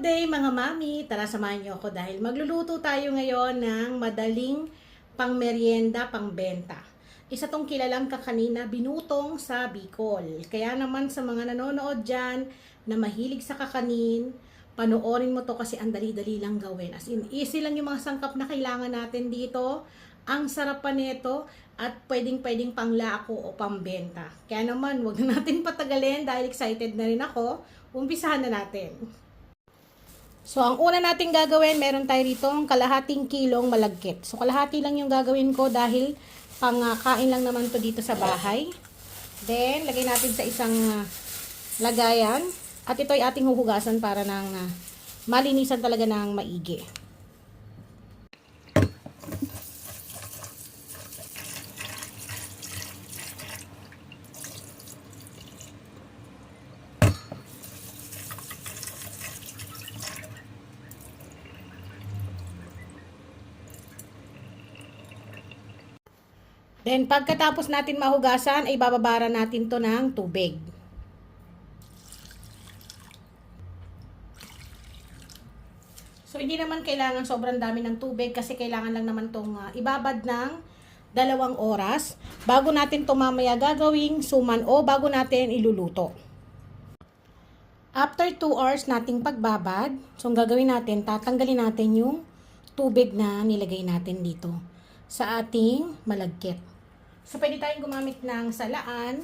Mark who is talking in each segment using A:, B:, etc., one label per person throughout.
A: Good day mga mami! Tara samahan niyo ako dahil magluluto tayo ngayon ng madaling pangmeryenda, pangbenta. Isa tong kilalang kakanina, binutong sa Bicol. Kaya naman sa mga nanonood dyan na mahilig sa kakanin, panoorin mo to kasi ang dali-dali lang gawin. As in, easy lang yung mga sangkap na kailangan natin dito. Ang sarap pa nito at pwedeng-pwedeng panglako o pambenta. Kaya naman, wag na natin patagalin dahil excited na rin ako. Umpisahan na natin. So, ang una nating gagawin, meron tayo rito kalahating kilong malagkit. So, kalahati lang yung gagawin ko dahil pangkain lang naman to dito sa bahay. Then, lagay natin sa isang ah, lagayan. At ito ay ating huhugasan para ng ah, malinisan talaga ng maigi. Then, pagkatapos natin mahugasan, ay bababara natin to ng tubig. So, hindi naman kailangan sobrang dami ng tubig kasi kailangan lang naman tong ah, ibabad ng dalawang oras bago natin to mamaya gagawing suman o bago natin iluluto. After 2 hours nating pagbabad, so gagawin natin, tatanggalin natin yung tubig na nilagay natin dito sa ating malagkit. So, pwede tayong gumamit ng salaan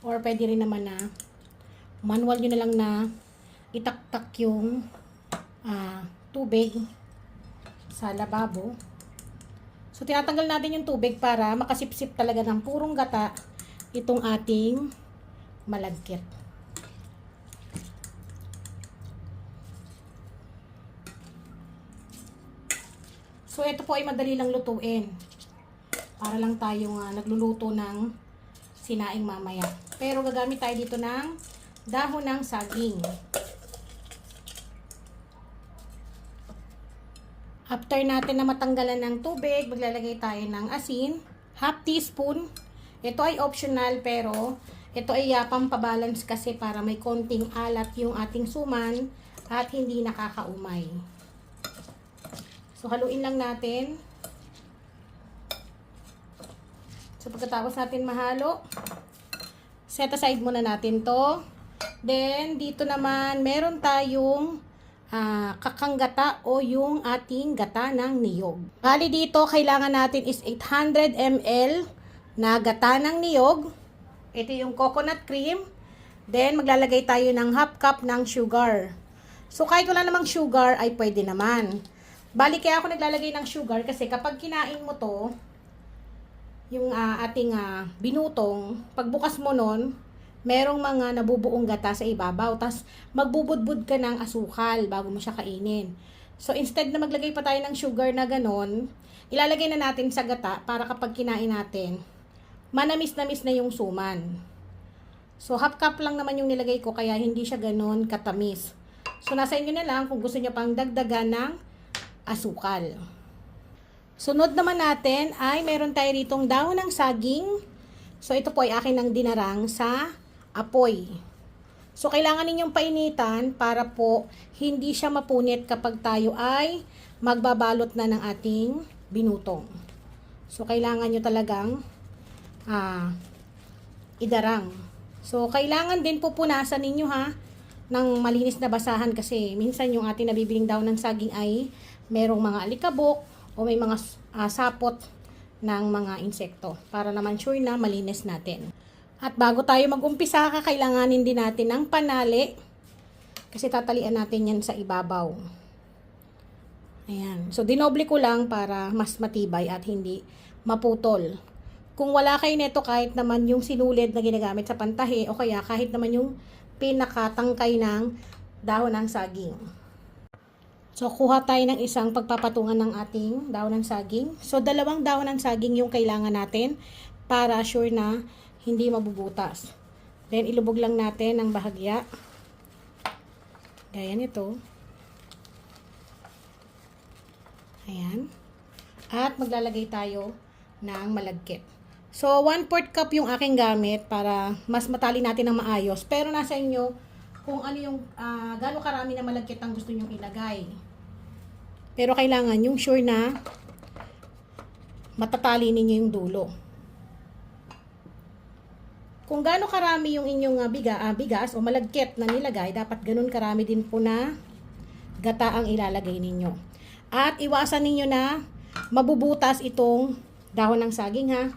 A: or pwede rin naman na manual nyo na lang na itaktak yung ah, tubig sa lababo. So, tinatanggal natin yung tubig para makasipsip talaga ng purong gata itong ating malagkit. So, ito po ay madali lang lutuin. Para lang tayong ah, nagluluto ng sinaing mamaya. Pero gagamit tayo dito ng dahon ng saging. After natin na matanggalan ng tubig, maglalagay tayo ng asin, half teaspoon. Ito ay optional pero ito ay uh, pampabalance kasi para may konting alat yung ating suman at hindi nakakaumay. So, haluin lang natin. So, pagkatapos natin mahalo, set aside muna natin to. Then, dito naman, meron tayong ah, kakanggata o yung ating gata ng niyog. Bali dito, kailangan natin is 800 ml na gata ng niyog. Ito yung coconut cream. Then, maglalagay tayo ng half cup ng sugar. So, kahit wala namang sugar, ay pwede naman. Bali, kaya ako naglalagay ng sugar kasi kapag kinain mo to, yung ah, ating ah, binutong, pagbukas mo nun, merong mga nabubuong gata sa ibabaw. Tapos, magbubudbud ka ng asukal bago mo siya kainin. So, instead na maglagay pa tayo ng sugar na ganon, ilalagay na natin sa gata para kapag kinain natin, manamis-namis na yung suman. So, half cup lang naman yung nilagay ko, kaya hindi siya ganon katamis. So, nasa inyo na lang kung gusto nyo pang dagdagan ng asukal. Sunod naman natin ay meron tayo ritong dahon ng saging. So, ito po ay akin ng dinarang sa apoy. So, kailangan ninyong painitan para po hindi siya mapunit kapag tayo ay magbabalot na ng ating binutong. So, kailangan nyo talagang ah, idarang. So, kailangan din po punasan ninyo ha ng malinis na basahan kasi minsan yung ating nabibiling daw ng saging ay merong mga alikabok o may mga ah, sapot ng mga insekto para naman sure na malinis natin. At bago tayo mag-umpisa, kakailanganin din natin ng panali kasi tatalian natin yan sa ibabaw. Ayan. So, dinoble ko lang para mas matibay at hindi maputol. Kung wala kayo neto kahit naman yung sinulid na ginagamit sa pantahe o kaya kahit naman yung pinakatangkay ng dahon ng saging. So, kuha tayo ng isang pagpapatungan ng ating dahon ng saging. So, dalawang dahon ng saging yung kailangan natin para sure na hindi mabubutas. Then, ilubog lang natin ng bahagya. Gaya nito. Ayan. At maglalagay tayo ng malagkit. So, 1 4 cup yung aking gamit para mas matali natin ng maayos. Pero nasa inyo kung ano yung, uh, gaano karami na malagkit ang gusto nyong ilagay. Pero kailangan yung sure na matatali ninyo yung dulo. Kung gaano karami yung inyong uh, biga, uh, bigas o malagkit na nilagay, dapat ganun karami din po na gata ang ilalagay ninyo. At iwasan ninyo na mabubutas itong dahon ng saging ha.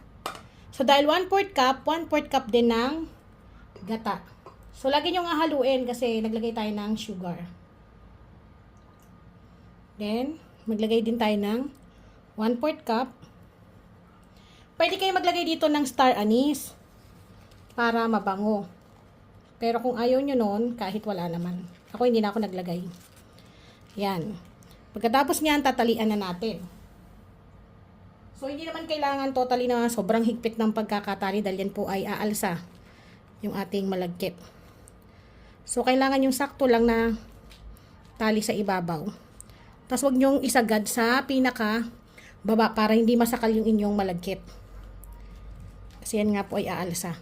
A: So dahil 1 4 cup, 1 4 cup din ng gata. So lagi nyo nga haluin kasi naglagay tayo ng sugar. Then, maglagay din tayo ng 1 4 cup. Pwede kayo maglagay dito ng star anise para mabango. Pero kung ayaw nyo nun, kahit wala naman. Ako hindi na ako naglagay. Yan. Pagkatapos niyan, tatalian na natin. So, hindi naman kailangan totally na sobrang higpit ng pagkakatali dahil yan po ay aalsa yung ating malagkit. So, kailangan yung sakto lang na tali sa ibabaw. Tapos, wag nyong isagad sa pinaka baba para hindi masakal yung inyong malagkit. Kasi yan nga po ay aalsa.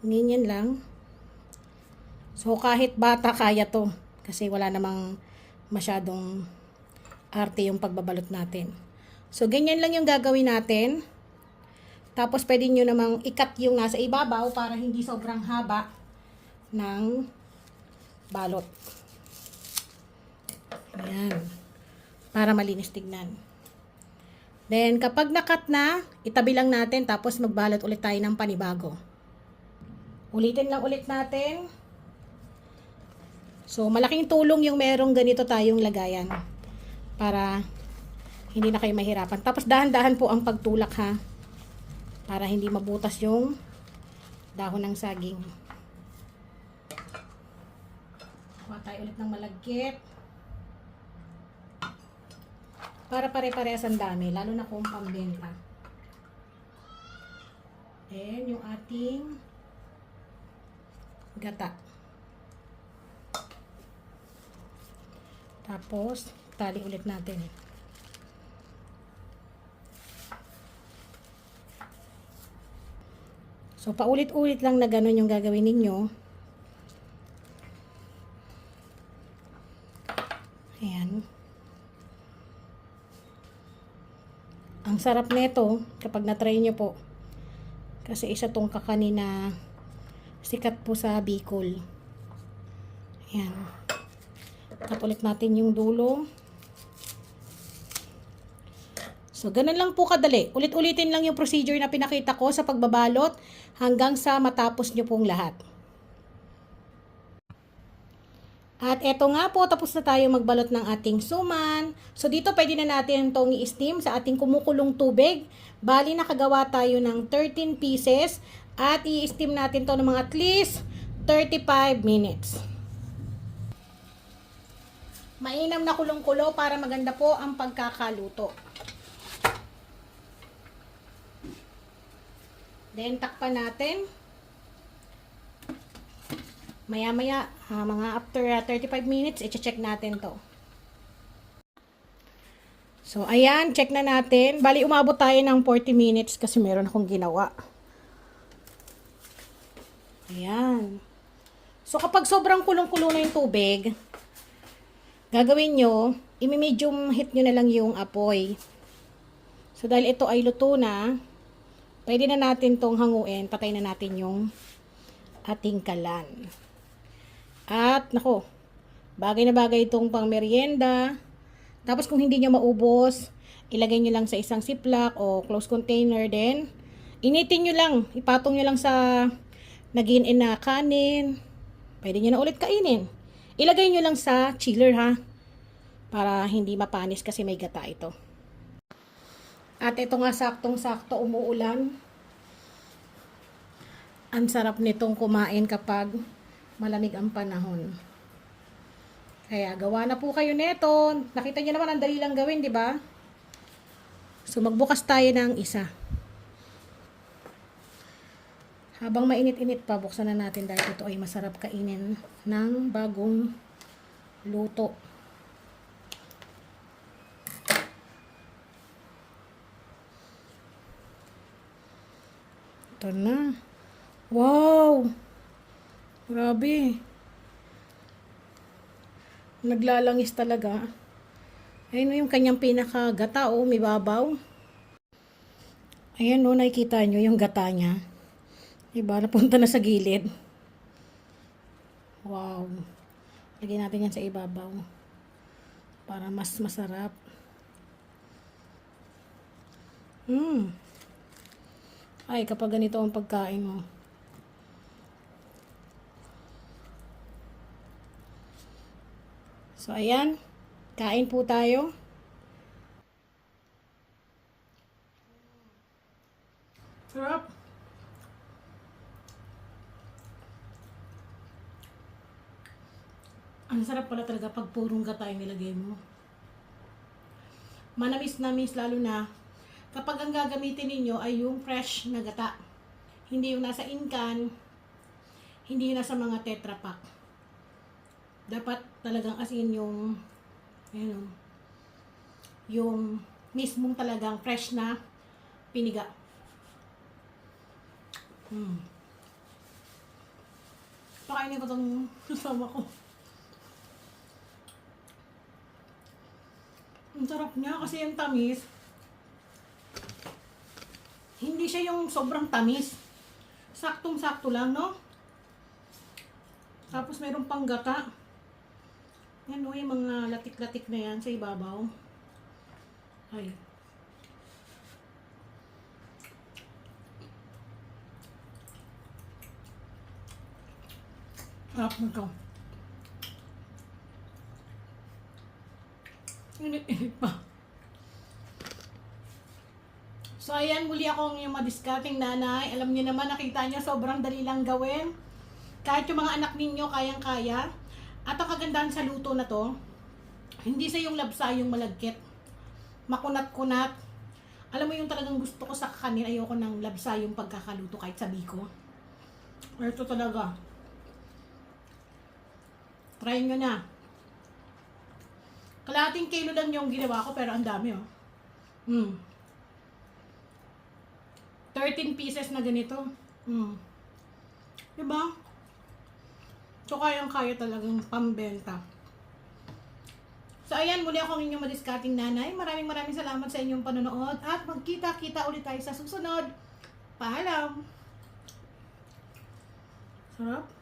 A: Ganyan lang. So, kahit bata kaya to. Kasi wala namang masyadong arte yung pagbabalot natin. So, ganyan lang yung gagawin natin. Tapos, pwede nyo namang ikat yung nasa ibabaw para hindi sobrang haba ng balot. Ayan. Para malinis tignan. Then, kapag nakat na, itabi lang natin tapos magbalot ulit tayo ng panibago. Ulitin lang ulit natin. So, malaking tulong yung merong ganito tayong lagayan. Para hindi na kayo mahirapan. Tapos, dahan-dahan po ang pagtulak ha. Para hindi mabutas yung dahon ng saging. Kuha tayo ulit ng malagkit. Para pare-parehas ang dami. Lalo na kung pambenta. Then, yung ating gata. Tapos, tali ulit natin. So, paulit-ulit lang na ganun yung gagawin ninyo. Ayan. Ang sarap nito kapag na-try nyo po. Kasi isa tong kakanina sikat po sa Bicol. Ayan. Cut ulit natin yung dulo. So, ganun lang po kadali. Ulit-ulitin lang yung procedure na pinakita ko sa pagbabalot hanggang sa matapos nyo pong lahat. At eto nga po, tapos na tayo magbalot ng ating suman. So, dito pwede na natin itong i-steam sa ating kumukulong tubig. Bali, nakagawa tayo ng 13 pieces at i-steam natin to ng mga at least 35 minutes. Mainam na kulong-kulo para maganda po ang pagkakaluto. Then, takpan natin. Maya-maya, uh, mga after uh, 35 minutes, i-check natin to. So, ayan, check na natin. Bali, umabot tayo ng 40 minutes kasi meron akong ginawa. Ayan. So, kapag sobrang kulong-kulo na yung tubig, gagawin nyo, imi-medium heat nyo na lang yung apoy. So, dahil ito ay luto na, pwede na natin tong hanguin, patay na natin yung ating kalan. At, nako, bagay na bagay itong pang merienda. Tapos, kung hindi nyo maubos, ilagay nyo lang sa isang ziplock o closed container din. Initin nyo lang, ipatong nyo lang sa nagin na kanin. Pwede nyo na ulit kainin. Ilagay nyo lang sa chiller ha. Para hindi mapanis kasi may gata ito. At ito nga saktong-sakto umuulan. Ang sarap nitong kumain kapag malamig ang panahon. Kaya gawa na po kayo neto. Nakita niyo naman ang dali lang gawin, di ba? So magbukas tayo ng isa. Habang mainit-init pa, buksan na natin dahil ito ay masarap kainin ng bagong luto. Ito na. Wow! Grabe. Naglalangis talaga. Ayun yung kanyang pinakagata o may babaw. Ayan o, nakikita nyo yung gata niya. Diba? Napunta na sa gilid. Wow. Lagyan natin yan sa ibabaw. Para mas masarap. Hmm. Ay, kapag ganito ang pagkain mo. So, ayan. Kain po tayo. Sarap. Ang sarap pala talaga pag purong gata yung nilagay mo. Manamis-namis lalo na kapag ang gagamitin ninyo ay yung fresh na gata. Hindi yung nasa incan, hindi yung nasa mga tetra pack. Dapat talagang asin yung ayun, oh, yung mismong talagang fresh na piniga. Hmm. Pakainin ko tong susama ko. Ang sarap niya kasi yung tamis. Hindi siya yung sobrang tamis. Saktong-sakto lang, no? Tapos mayroong pang gata. Yan o, yung mga latik-latik na yan sa ibabaw. Ay. Sarap nito. Init-init pa. So, ayan, muli akong yung madiscarding nanay. Alam niyo naman, nakita niyo, sobrang dali lang gawin. Kahit yung mga anak ninyo, kayang-kaya. At ang kagandahan sa luto na to, hindi sa yung labsa yung malagkit. Makunat-kunat. Alam mo yung talagang gusto ko sa kanin, ayoko ng labsa yung pagkakaluto kahit sabi ko. Ito talaga. Try nyo na. Kalating kilo lang yung ginawa ko, pero ang dami oh. Hmm. 13 pieces na ganito. Hmm. Diba? So, kayang-kaya talagang pambenta. So, ayan, muli ako ang inyong madiscarding nanay. Maraming maraming salamat sa inyong panonood. At magkita-kita ulit tayo sa susunod. Paalam! Sarap.